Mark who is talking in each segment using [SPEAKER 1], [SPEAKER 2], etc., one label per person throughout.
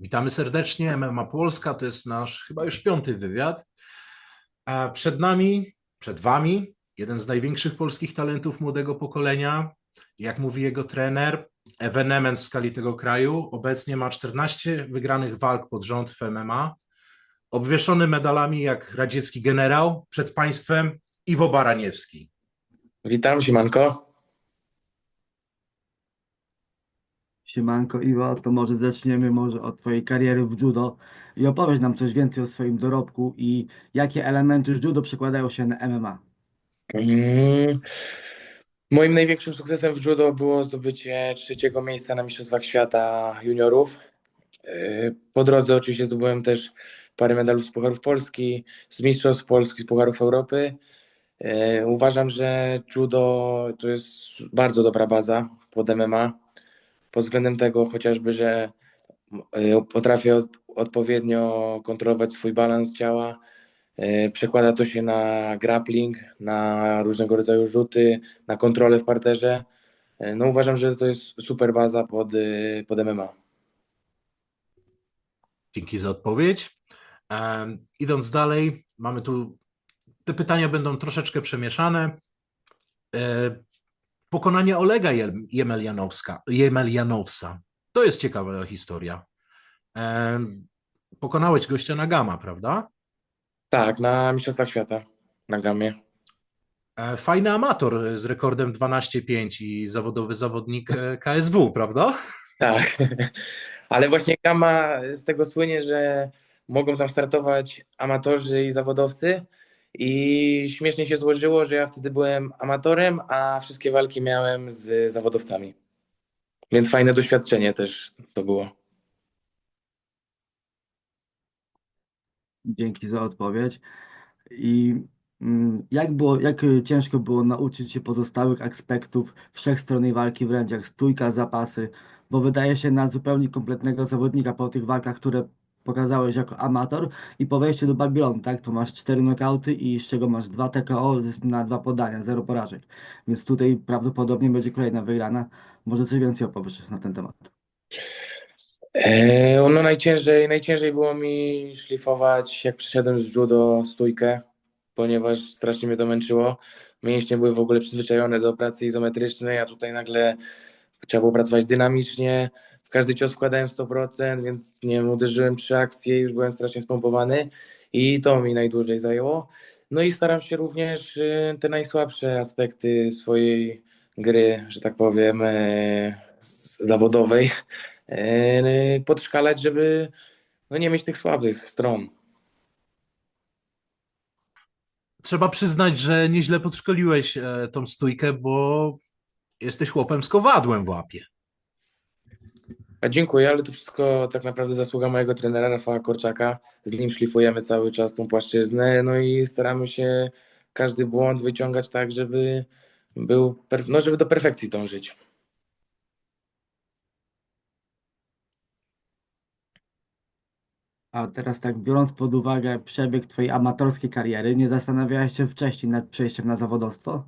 [SPEAKER 1] Witamy serdecznie. MMA Polska to jest nasz chyba już piąty wywiad. Przed nami, przed Wami, jeden z największych polskich talentów młodego pokolenia. Jak mówi jego trener, ewenement w skali tego kraju. Obecnie ma 14 wygranych walk pod rząd w MMA. Obwieszony medalami jak radziecki generał przed państwem Iwo Baraniewski.
[SPEAKER 2] Witam, siemanko.
[SPEAKER 3] Siemanko Iwo, to może zaczniemy może od Twojej kariery w judo i opowiedz nam coś więcej o swoim dorobku i jakie elementy judo przekładają się na MMA.
[SPEAKER 2] Mm, Moim największym sukcesem w judo było zdobycie trzeciego miejsca na Mistrzostwach Świata juniorów. Yy, Po drodze oczywiście zdobyłem też parę medalów z Pucharów Polski, z Mistrzostw Polski, z Pucharów Europy. Yy, Uważam, że judo to jest bardzo dobra baza pod MMA. Pod względem tego chociażby, że yy, potrafię od, odpowiednio kontrolować swój balans ciała. Yy, Przekłada to się na grappling, na różnego rodzaju rzuty, na kontrolę w parterze. Yy, No uważam, że to jest super baza pod, pod MMA.
[SPEAKER 1] Dzięki za odpowiedź. Em, idąc dalej, mamy tu. Te pytania będą troszeczkę przemieszane. E, pokonanie Olega Jem- Jemelianowska, Jemelianowsa. To jest ciekawa historia. Pokonałeś gościa na Gama, prawda?
[SPEAKER 2] Tak, na Mistrzostwach Świata na gamie.
[SPEAKER 1] E, fajny amator z rekordem 12-5 i zawodowy zawodnik e, KSW, prawda?
[SPEAKER 2] Tak, ale właśnie gama z tego słynie, że mogą tam startować amatorzy i zawodowcy. I śmiesznie się złożyło, że ja wtedy byłem amatorem, a wszystkie walki miałem z zawodowcami. Więc fajne doświadczenie też to było.
[SPEAKER 3] Dzięki za odpowiedź. I mm, jak było, jak ciężko było nauczyć się pozostałych aspektów wszechstronnej walki wręcz jak stójka, zapasy, bo wydaje się na zupełnie kompletnego zawodnika po tych walkach, które pokazałeś jako amator i po wejściu do Babylonu, tak? Tu masz cztery knockouty i z czego masz dwa TKO na dwa podania, zero porażek. Więc tutaj prawdopodobnie będzie kolejna wygrana. Może coś więcej opowiesz na ten temat.
[SPEAKER 2] E, No najciężej, najciężej było mi szlifować, jak przyszedłem z judo stójkę, ponieważ strasznie mnie to męczyło. Mięśnie były w ogóle przyzwyczajone do pracy izometrycznej, a tutaj nagle trzeba było pracować dynamicznie. W każdy cios wkładałem 100%, więc nie wiem, uderzyłem trzy akcje, już byłem strasznie spompowany i to mi najdłużej zajęło. No i staram się również y, te najsłabsze aspekty swojej gry, że tak powiem, e, zawodowej e, podszkalać, żeby no nie mieć tych słabych stron.
[SPEAKER 1] Trzeba przyznać, że nieźle podszkoliłeś e, tą stójkę, bo jesteś chłopem z kowadłem w łapie.
[SPEAKER 2] A dziękuję, ale to wszystko tak naprawdę zasługa mojego trenera Rafała Korczaka. Z nim szlifujemy cały czas tą płaszczyznę, no i staramy się każdy błąd wyciągać tak, żeby był, no żeby do perfekcji dążyć.
[SPEAKER 3] A teraz tak, biorąc pod uwagę przebieg Twojej amatorskiej kariery, nie zastanawiałeś się wcześniej nad przejściem na zawodowstwo?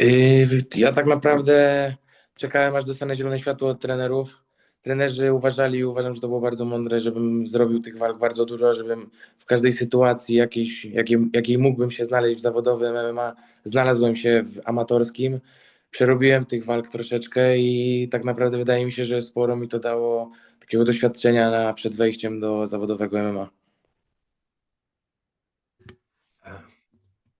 [SPEAKER 2] Yy, Ja tak naprawdę czekałem, aż dostanę zielone światło od trenerów. Trenerzy uważali uważam, że to było bardzo mądre, żebym zrobił tych walk bardzo dużo, żebym w każdej sytuacji jakiejś, jakiej, jakiej mógłbym się znaleźć w zawodowym MMA, znalazłem się w amatorskim. Przerobiłem tych walk troszeczkę i tak naprawdę wydaje mi się, że sporo mi to dało takiego doświadczenia na, przed wejściem do zawodowego MMA.
[SPEAKER 1] E,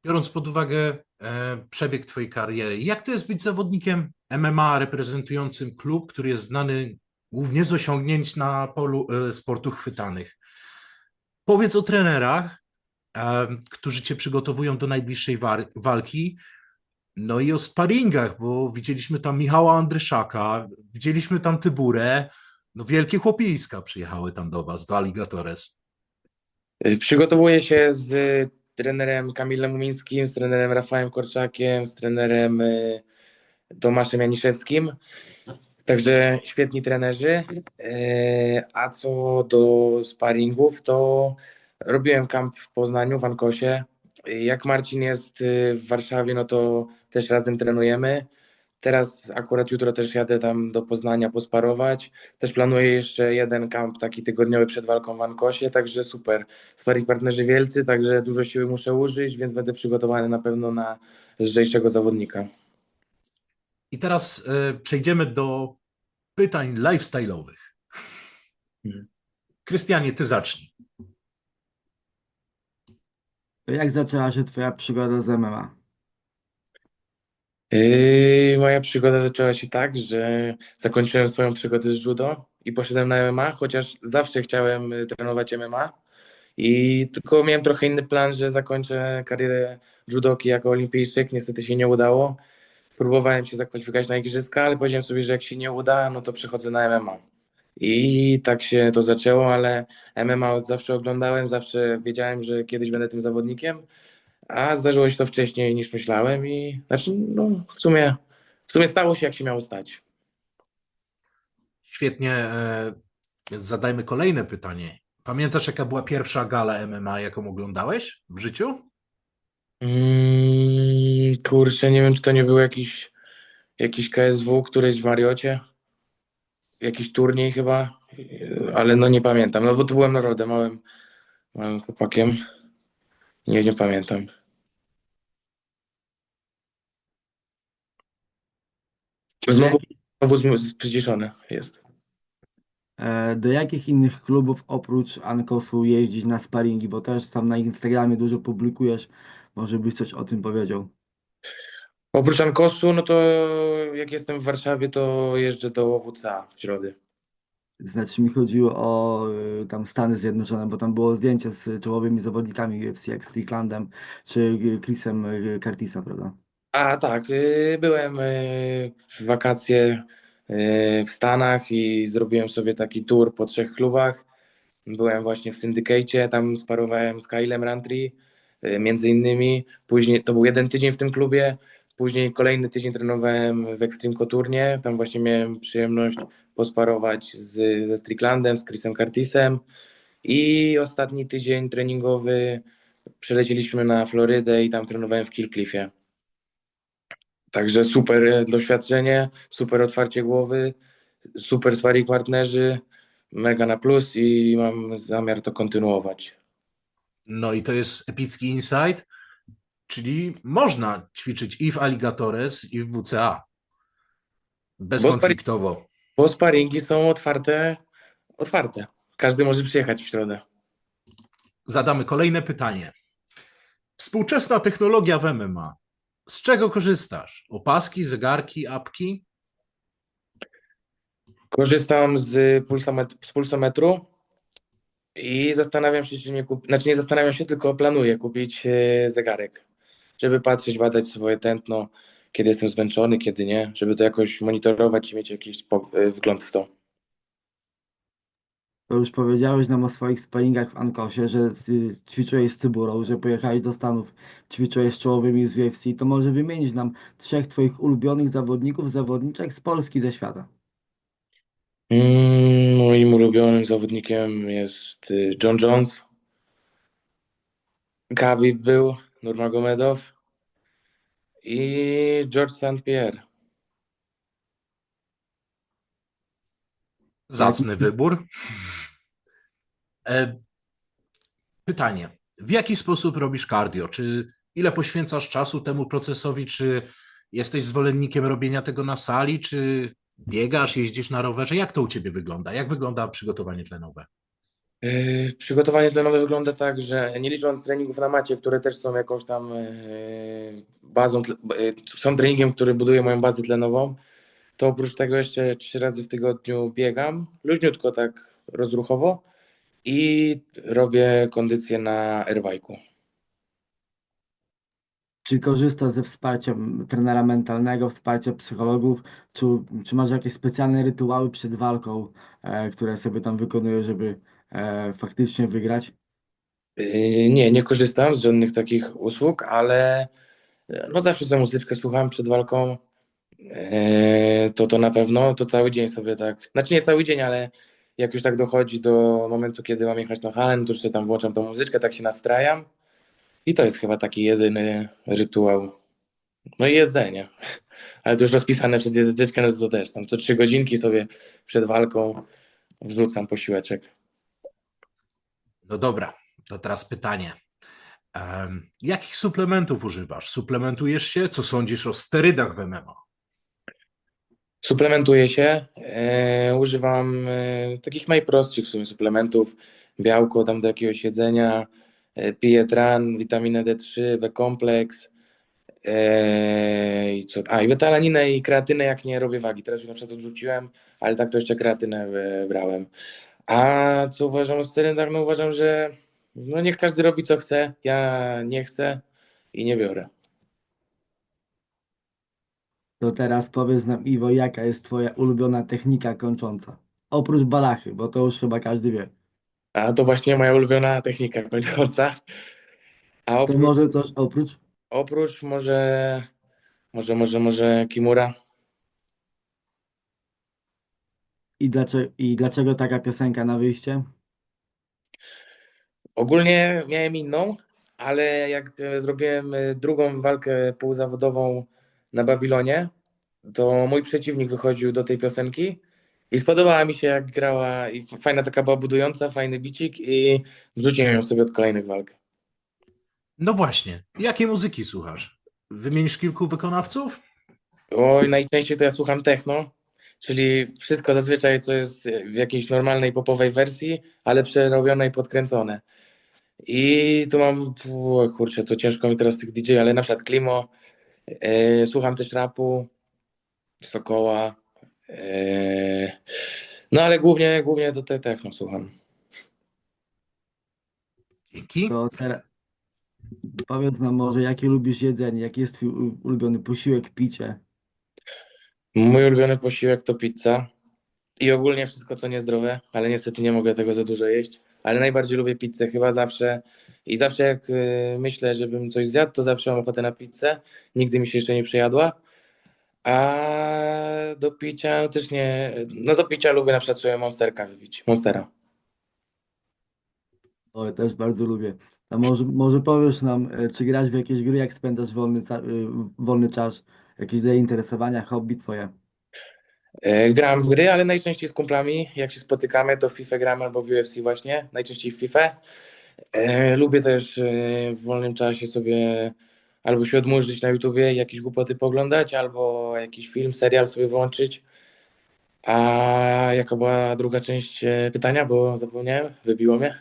[SPEAKER 1] Biorąc pod uwagę e, przebieg Twojej kariery, jak to jest być zawodnikiem MMA reprezentującym klub, który jest znany głównie z osiągnięć na polu e, sportów chwytanych? Powiedz o trenerach, e, którzy Cię przygotowują do najbliższej walki, no i o sparingach, bo widzieliśmy tam Michała Andryszaka, widzieliśmy tam Tyburę, no wielkie chłopiska przyjechały tam do Was, do Alligatores.
[SPEAKER 2] Przygotowuję się z trenerem Kamilem Mumińskim, z trenerem Rafałem Korczakiem, z trenerem y, Tomaszem Janiszewskim. Także świetni trenerzy. Y, A co do sparingów, to robiłem kamp w Poznaniu, w Ankosie. Jak Marcin jest y, w Warszawie, no to też razem trenujemy. Teraz akurat jutro też jadę tam do Poznania posparować. Też planuję jeszcze jeden kamp taki tygodniowy przed walką w Ankosie, także super. Sparring partnerzy wielcy, także dużo siły muszę użyć, więc będę przygotowany na pewno na lżejszego zawodnika.
[SPEAKER 1] I teraz e, przejdziemy do pytań lifestyle'owych.
[SPEAKER 2] Mhm.
[SPEAKER 1] Krystianie, ty zacznij.
[SPEAKER 3] To jak zaczęła się twoja przygoda z MMA?
[SPEAKER 2] Yy, moja przygoda zaczęła się tak, że zakończyłem swoją przygodę z judo i poszedłem na MMA, chociaż zawsze chciałem y, trenować MMA i tylko miałem trochę inny plan, że zakończę karierę judoki jako olimpijczyk. Niestety się nie udało. Próbowałem się zakwalifikować na igrzyska, ale powiedziałem sobie, że jak się nie uda, no to przechodzę na MMA. I tak się to zaczęło, ale MMA od zawsze oglądałem, zawsze wiedziałem, że kiedyś będę tym zawodnikiem. A zdarzyło się to wcześniej niż myślałem i znaczy, no w sumie, w sumie stało się jak się miało stać.
[SPEAKER 1] Świetnie. e, Więc zadajmy kolejne pytanie. Pamiętasz, jaka była pierwsza gala MMA, jaką oglądałeś w życiu?
[SPEAKER 2] Mm, kurczę, nie wiem, czy to nie był jakiś, jakiś KSW, któryś w Mariocie. Jakiś turniej chyba, ale no nie pamiętam, no bo tu byłem naprawdę małym, małym chłopakiem. Nie, nie pamiętam. Znowu, znowu przyciszony jest.
[SPEAKER 3] E, Do jakich innych klubów oprócz Ankosu jeździć na sparingi? Bo też tam na Instagramie dużo publikujesz. Może byś coś o tym powiedział.
[SPEAKER 2] Oprócz Ankosu, no to jak jestem w Warszawie, to jeżdżę do WCA w środę.
[SPEAKER 3] Znaczy mi chodziło o y, tam Stany Zjednoczone, bo tam było zdjęcie z czołowymi zawodnikami UFC, jak Stricklandem czy y, Chrisem y, Curtisa, prawda?
[SPEAKER 2] A tak, y, byłem y, w wakacje y, w Stanach i zrobiłem sobie taki tour po trzech klubach. Byłem właśnie w Syndicate, tam sparowałem z Kylem Rantry, między innymi. Później to był jeden tydzień w tym klubie, później kolejny tydzień trenowałem w Extreme Coturnie. Tam właśnie miałem przyjemność posparować z, ze Stricklandem, z Chrisem Curtisem. I ostatni tydzień treningowy przelecieliśmy na Florydę i tam trenowałem w Killcliffie. Także super doświadczenie, super otwarcie głowy, super sparring partnerzy, mega na plus i mam zamiar to kontynuować.
[SPEAKER 1] No i to jest epicki insight, czyli można ćwiczyć i w Alligatores, i w WCA. Bezkonfliktowo.
[SPEAKER 2] Bo sparingi są otwarte, otwarte. Każdy może przyjechać w środę.
[SPEAKER 1] Zadamy kolejne pytanie. Współczesna technologia w MMA. Z czego korzystasz? Opaski, zegarki, apki?
[SPEAKER 2] Korzystam z, pulsomet- z pulsometru i zastanawiam się, czy nie kupić, znaczy nie zastanawiam się, tylko planuję kupić e, zegarek, żeby patrzeć, badać swoje tętno, kiedy jestem zmęczony, kiedy nie, żeby to jakoś monitorować i mieć jakiś e, wgląd w to.
[SPEAKER 3] To już powiedziałeś nam o swoich sparingach w Ankosie, że ćwiczyłeś z Cyburą, że pojechałeś do Stanów, ćwiczyłeś z czołowymi z UFC. To może wymienić nam trzech twoich ulubionych zawodników, zawodniczek z Polski, ze świata.
[SPEAKER 2] Mm, Moim ulubionym zawodnikiem jest y, John Jones. Khabib był, Nurmagomedow i George St. Pierre.
[SPEAKER 1] Zacny wybór. E, Pytanie. W jaki sposób robisz cardio? Czy ile poświęcasz czasu temu procesowi? Czy jesteś zwolennikiem robienia tego na sali? Czy biegasz, jeździsz na rowerze? Jak to u ciebie wygląda? Jak wygląda przygotowanie tlenowe?
[SPEAKER 2] Yy, Przygotowanie tlenowe wygląda tak, że nie licząc treningów na macie, które też są jakąś tam yy, bazą, yy, są treningiem, który buduje moją bazę tlenową, to oprócz tego jeszcze trzy razy w tygodniu biegam, luźniutko tak rozruchowo i robię kondycję na airbike'u.
[SPEAKER 3] Czy korzystasz ze wsparcia trenera mentalnego, wsparcia psychologów? Czy, czy masz jakieś specjalne rytuały przed walką, e, które sobie tam wykonujesz, żeby e, faktycznie wygrać?
[SPEAKER 2] Yy, Nie, nie korzystam z żadnych takich usług, ale yy, no zawsze sobie muzyczkę słucham przed walką. Yy, To to na pewno, to cały dzień sobie tak, znaczy nie cały dzień, ale jak już tak dochodzi do momentu, kiedy mam jechać na halę, no to już sobie tam włączam tą muzyczkę, tak się nastrajam. I to jest chyba taki jedyny rytuał. No i jedzenie. Ale to już rozpisane przez dietetyczkę, no to, też. Tam co trzy godzinki sobie przed walką wrzucam posiłeczek.
[SPEAKER 1] No dobra, to teraz pytanie. Em, jakich suplementów używasz? Suplementujesz się? Co sądzisz o sterydach w MMA?
[SPEAKER 2] Suplementuję się. E, używam e, takich najprostszych w sumie suplementów. Białko tam do jakiegoś jedzenia. E, piję tran, witaminę D3, B-kompleks. E, i co? A, i betalaninę i kreatynę, jak nie robię wagi. Teraz już na przykład odrzuciłem, ale tak to jeszcze kreatynę e, brałem. A co uważam o sterydach? No uważam, że no niech każdy robi co chce. Ja nie chcę i nie biorę.
[SPEAKER 3] To teraz powiedz nam, Iwo, jaka jest twoja ulubiona technika kończąca? Oprócz balachy, bo to już chyba każdy wie.
[SPEAKER 2] A to właśnie moja ulubiona technika kończąca. A
[SPEAKER 3] To może coś oprócz?
[SPEAKER 2] oprócz może, może, może, może Kimura.
[SPEAKER 3] I dlaczego, I dlaczego taka piosenka na wyjście?
[SPEAKER 2] Ogólnie miałem inną, ale jak e, zrobiłem e, drugą walkę półzawodową na Babilonie, to mój przeciwnik wychodził do tej piosenki i spodobała mi się jak grała i fajna taka była budująca, fajny bicik i wrzuciłem ją sobie od kolejnych walk.
[SPEAKER 1] No właśnie, jakie muzyki słuchasz? Wymienisz kilku wykonawców?
[SPEAKER 2] Oj, najczęściej to ja słucham techno, czyli wszystko zazwyczaj, co jest w jakiejś normalnej popowej wersji, ale przerobione i podkręcone. I tu mam, o kurczę, to ciężko mi teraz tych DJ, ale na przykład Klimo, e, słucham też rapu, Sokoła, no ale głównie, głównie to te techno słucham.
[SPEAKER 1] Dzięki.
[SPEAKER 3] To teraz powiedz nam może, jakie lubisz jedzenie, jaki jest twój ulubiony posiłek, picie?
[SPEAKER 2] Mój ulubiony posiłek to pizza i ogólnie wszystko, co niezdrowe, ale niestety nie mogę tego za dużo jeść. Ale najbardziej lubię pizzę chyba zawsze i zawsze jak y, myślę, żebym coś zjadł, to zawsze mam ochotę na pizzę. Nigdy mi się jeszcze nie przejadła. A do picia też nie. No do picia lubię na przykład sobie monsterka wypić. Monstera.
[SPEAKER 3] Oj, też bardzo lubię. A może, może powiesz nam, e, czy grasz w jakieś gry, jak spędzasz wolny, ca- y, wolny czas, jakieś zainteresowania, hobby twoje?
[SPEAKER 2] E, Gram w gry, ale najczęściej z kumplami. Jak się spotykamy, to w FIFA gramy albo w UFC właśnie. Najczęściej w FIFA. E, Lubię też e, w wolnym czasie sobie albo się odmurzyć na YouTubie, jakieś głupoty poglądać, albo jakiś film, serial sobie włączyć. A jaka była druga część e, pytania, bo zapomniałem, wybiło mnie.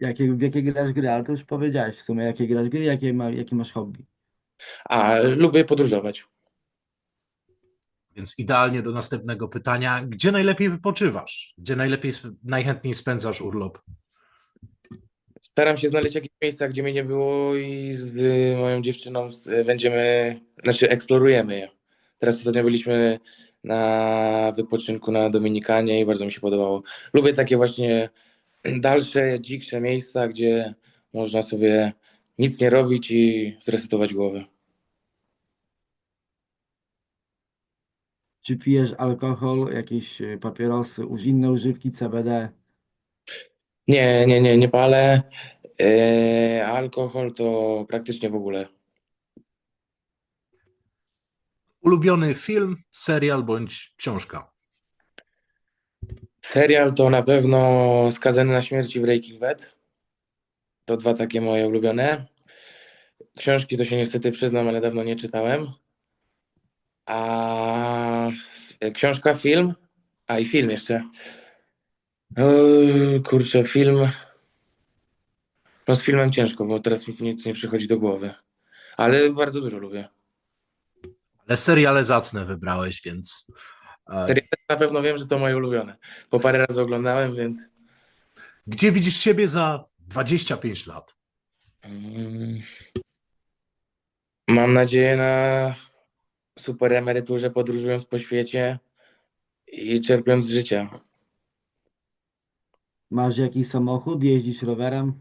[SPEAKER 3] Jakie, w jakie grasz gry? Ale to już powiedziałeś w sumie, jakie grasz gry, jakie, ma, jakie masz hobby.
[SPEAKER 2] A lubię podróżować.
[SPEAKER 1] Więc idealnie do następnego pytania. Gdzie najlepiej wypoczywasz? Gdzie najlepiej, sp- najchętniej spędzasz urlop?
[SPEAKER 2] Staram się znaleźć jakieś miejsca, gdzie mnie nie było i z y, moją dziewczyną będziemy, znaczy eksplorujemy je. Teraz ostatnio byliśmy na wypoczynku na Dominikanie i bardzo mi się podobało. Lubię takie właśnie dalsze, dziksze miejsca, gdzie można sobie nic nie robić i zresetować głowę.
[SPEAKER 3] Czy pijesz alkohol, jakieś papierosy, uż inne używki CBD?
[SPEAKER 2] Nie, nie, nie, nie palę. E, alkohol to praktycznie w ogóle.
[SPEAKER 1] Ulubiony film, serial bądź książka?
[SPEAKER 2] Serial to na pewno Skazany na śmierć i Breaking Bad. To dwa takie moje ulubione. Książki to się niestety przyznam, ale dawno nie czytałem. A książka, film? A i film jeszcze. Oj, kurczę, film. No z filmem ciężko, bo teraz mi nic nie przychodzi do głowy. Ale bardzo dużo lubię.
[SPEAKER 1] Ale seriale zacne wybrałeś, więc e,
[SPEAKER 2] Seriale na pewno wiem, że to moje ulubione. Po parę razy oglądałem, więc.
[SPEAKER 1] gdzie widzisz siebie za 25 lat?
[SPEAKER 2] Mm. Mam nadzieję na super emeryturze, podróżując po świecie i czerpiąc z życia.
[SPEAKER 3] Masz jakiś samochód, jeździsz rowerem?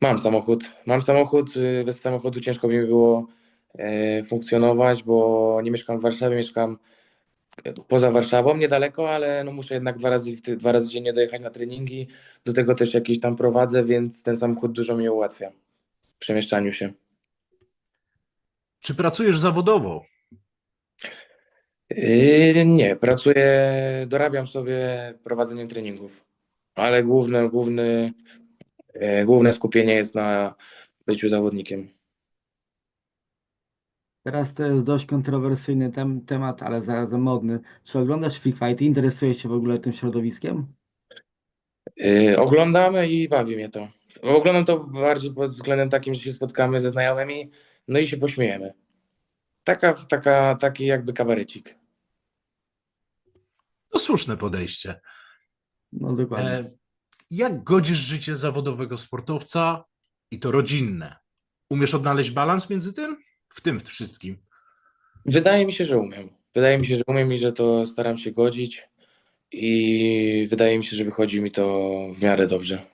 [SPEAKER 2] Mam samochód. Mam samochód. y, Bez samochodu ciężko mi było e, funkcjonować, bo nie mieszkam w Warszawie, mieszkam e, poza Warszawą, niedaleko, ale no muszę jednak dwa razy, w ty- dwa razy dziennie dojechać na treningi. Do tego też jakieś tam prowadzę, więc ten samochód dużo mi ułatwia w przemieszczaniu się.
[SPEAKER 1] Czy pracujesz zawodowo?
[SPEAKER 2] Yy, nie, pracuję, dorabiam sobie prowadzeniem treningów, ale główne, główny, yy, główne skupienie jest na byciu zawodnikiem.
[SPEAKER 3] Teraz to jest dość kontrowersyjny tem temat, ale zarazem modny. Czy oglądasz free fighty? Interesujesz się w ogóle tym środowiskiem?
[SPEAKER 2] Yy, oglądamy i bawi mnie to. Oglądam to bardziej pod względem takim, że się spotkamy ze znajomymi, no i się pośmiejemy. Taka, taka, taki jakby kabarecik.
[SPEAKER 1] To słuszne podejście.
[SPEAKER 3] No dokładnie.
[SPEAKER 1] E, jak godzisz życie zawodowego sportowca i to rodzinne? Umiesz odnaleźć balans między tym? W tym wszystkim.
[SPEAKER 2] Wydaje mi się, że umiem. Wydaje mi się, że umiem i że to staram się godzić i wydaje mi się, że wychodzi mi to w miarę dobrze.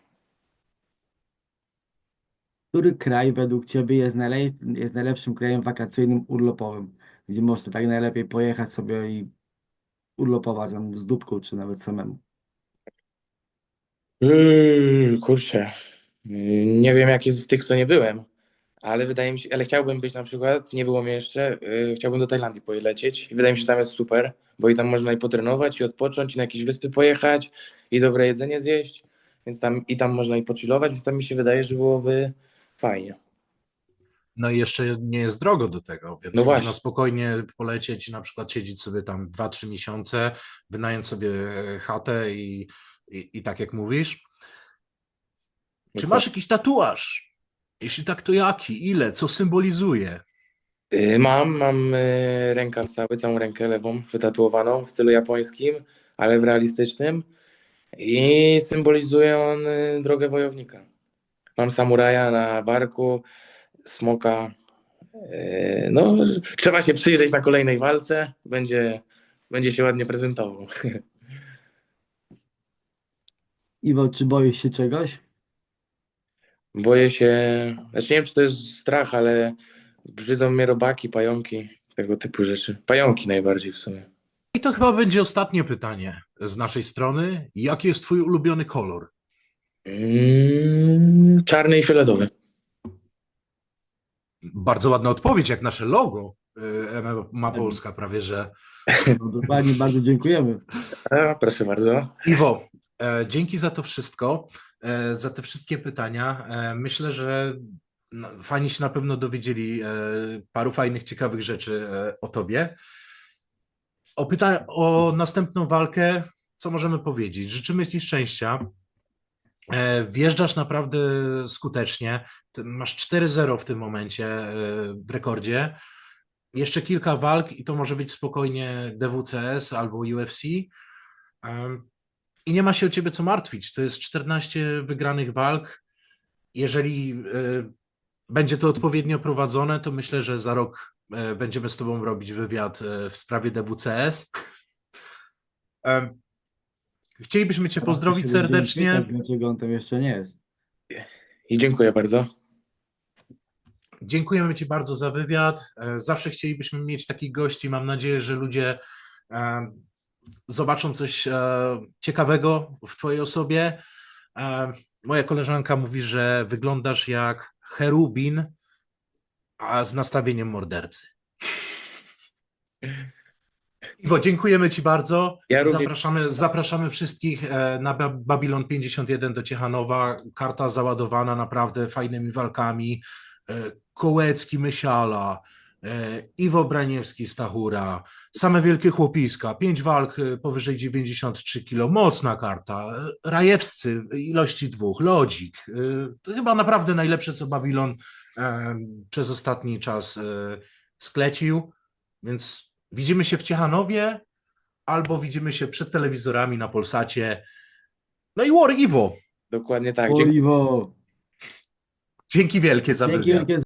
[SPEAKER 3] Który kraj według Ciebie jest, najlej jest najlepszym krajem wakacyjnym, urlopowym, gdzie można tak najlepiej pojechać sobie i urlopować tam z dupką, czy nawet samemu?
[SPEAKER 2] Yy, kurczę. Yy, Nie wiem, jak jest w tych, co nie byłem, ale wydaje mi się, ale chciałbym być na przykład, nie było mnie jeszcze, yy, chciałbym do Tajlandii polecieć i wydaje mi się, że tam jest super, bo i tam można i potrenować, i odpocząć, i na jakieś wyspy pojechać, i dobre jedzenie zjeść, więc tam i tam można i pochillować, więc tam mi się wydaje, że byłoby fajnie.
[SPEAKER 1] No i jeszcze nie jest drogo do tego, więc
[SPEAKER 2] No
[SPEAKER 1] można
[SPEAKER 2] właśnie.
[SPEAKER 1] spokojnie polecieć i na przykład siedzieć sobie tam 2-3 miesiące, wynająć sobie chatę i, i, i tak jak mówisz. Czy masz jakiś tatuaż? Jeśli tak, to jaki? Ile? Co symbolizuje?
[SPEAKER 2] Yy, Mam, mam yy, rękaw cały, całą rękę lewą wytatuowaną w stylu japońskim, ale w realistycznym i symbolizuje on yy, drogę wojownika. Mam samuraja na barku, smoka. No, trzeba się przyjrzeć na kolejnej walce, będzie, będzie się ładnie prezentował.
[SPEAKER 3] Iwo, czy boisz się czegoś?
[SPEAKER 2] Boję się, znaczy nie wiem, czy to jest strach, ale brzydzą mnie robaki, pająki, tego typu rzeczy. Pająki najbardziej w sumie.
[SPEAKER 1] I to chyba będzie ostatnie pytanie z naszej strony. Jaki jest twój ulubiony kolor?
[SPEAKER 2] Mm, czarny i fioletowy.
[SPEAKER 1] Bardzo ładna odpowiedź, jak nasze logo y, ma Polska prawie, że.
[SPEAKER 3] No dokładnie, bardzo dziękujemy.
[SPEAKER 2] A, proszę bardzo.
[SPEAKER 1] Iwo, dzięki za to wszystko, e, za te wszystkie pytania. E, myślę, że no, fani się na pewno dowiedzieli e, paru fajnych, ciekawych rzeczy e, o tobie. O, pyta- o następną walkę, co możemy powiedzieć? Życzymy ci szczęścia. E, Wjeżdżasz naprawdę skutecznie. Masz 4-0 w tym momencie e, w rekordzie. Jeszcze kilka walk i to może być spokojnie DWCS albo UFC. I nie ma się o ciebie co martwić. To jest 14 wygranych walk. Jeżeli e, będzie to odpowiednio prowadzone, to myślę, że za rok e, będziemy z tobą robić wywiad e, w sprawie DWCS. Chcielibyśmy cię pozdrowić
[SPEAKER 3] Się będziemy
[SPEAKER 1] serdecznie.
[SPEAKER 3] Dlaczego on tam jeszcze nie jest?
[SPEAKER 2] I dziękuję bardzo.
[SPEAKER 1] Dziękujemy Ci bardzo za wywiad. Zawsze chcielibyśmy mieć takich gości. Mam nadzieję, że ludzie zobaczą coś e, ciekawego w Twojej osobie. E, Moja koleżanka mówi, że wyglądasz jak cherubin, a z nastawieniem mordercy. Iwo, dziękujemy Ci bardzo.
[SPEAKER 2] Ja również-
[SPEAKER 1] Zapraszamy, zapraszamy wszystkich e, na Ba- Babylon 51 do Ciechanowa. Karta załadowana naprawdę fajnymi walkami. Kołecki, Mysiala, Iwo Braniewski, Stachura, same wielkie chłopiska, pięć walk e, powyżej 93 kg, mocna karta, E, Rajewscy, ilości dwóch, Lodzik. To chyba naprawdę najlepsze, co Babylon e, przez ostatni czas sklecił, więc widzimy się w Ciechanowie albo widzimy się przed telewizorami na Polsacie. No i War Iwo,
[SPEAKER 2] Dokładnie tak. Dziękuję.
[SPEAKER 3] Iwo,
[SPEAKER 1] dzięki wielkie za
[SPEAKER 3] dzięki
[SPEAKER 1] wywiad.
[SPEAKER 3] wielkie